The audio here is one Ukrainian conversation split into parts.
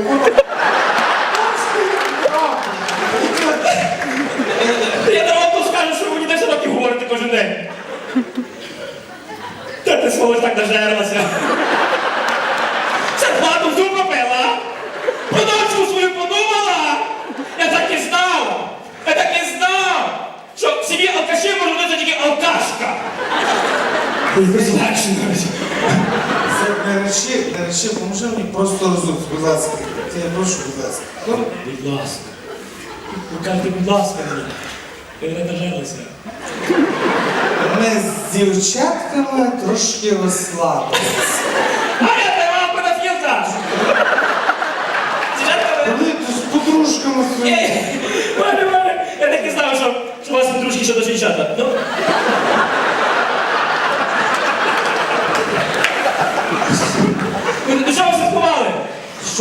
курва стара, та й курва. Боже, як добре. Я народу скажу, що мені 10 років говорите кожен день. Та ти сволоч так нажерлася. Зарплату всю пропила. Про дочку свою подумала. Я так і знав. Я так і знав. Що в сім'ї алкаші може бути тільки алкашка. Безлачність. Це не речі, не речі, поможи мені просто розуміти, будь ласка. Я прошу, будь ласка. Ну, Будь ласка. Ви кажете, будь ласка мені. Ви не. Ми з дівчатками трошки розслабилися. А я тебе педофілка! Дівчатка, ви- з подружками своїми. Валя, Валя, я так і знав, що, що у вас подружки ще до дівчата. Ну. Ви ви що ви святкували?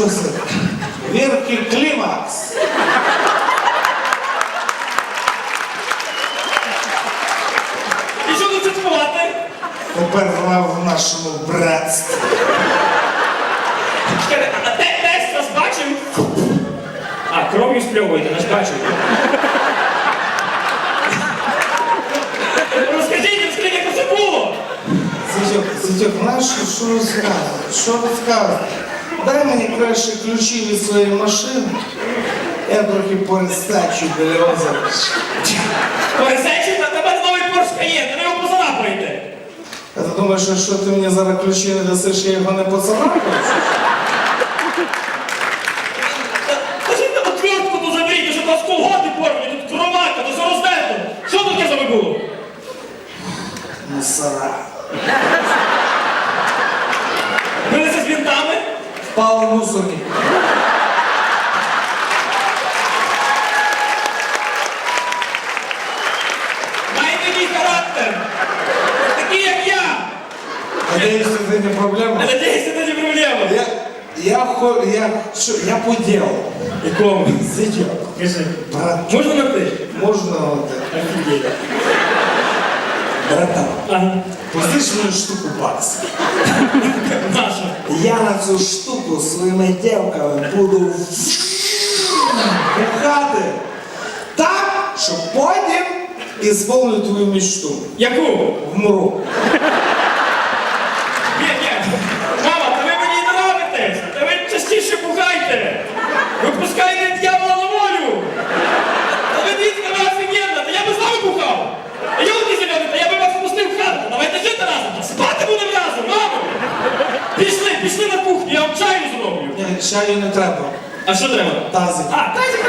Що це? Вірки клімакс. І що тут святкувати? Тепер вона в нашому братстві. Чекайте, а те- тесть вас бачив? А, кров'ю спльовуєте, наш бачив. Розкажіть, як це було? Зятьок, зятьок, знаєш, що- що розказувати? Що розказувати? Дай мені краще ключі від своєї машини. Я трохи перестачу біля озера. Пересечі, на тебе новий Порш є, ви його поцарапаєте. А ти думаєш, що ти мені зараз ключі не дасиш, я його не поцарапаю? Впав у мусорник. Маєте мій характер. Такий, як я. Надеюсь, це не проблема. Надіюся, це не проблема. Я, я, хо- я, що, я по ділу. Якому? Зятьок. Кажи. Брат, Можна на ти? можна от, Офігеть. Братан, Ага. мою штуку баксів. Я на цю штуку своїми дівками буду пухати так, щоб потім ісполню твою мечту. Яку? Вмру ні. Мама, та ви мені нравитесь. Та ви частіше пухайте. Випускайте дьявола на волю. Та ви дітка ви офігенна, та я би з вами пухав. Йолки зелені, та я би вас впустив в хату. Давайте жити разом. Та Спати будемо разом, мамо. Пішли, пішли на кухню, я вам чаю зроблю. Ні, чаю не треба. А що треба? Тазик. А, тазик.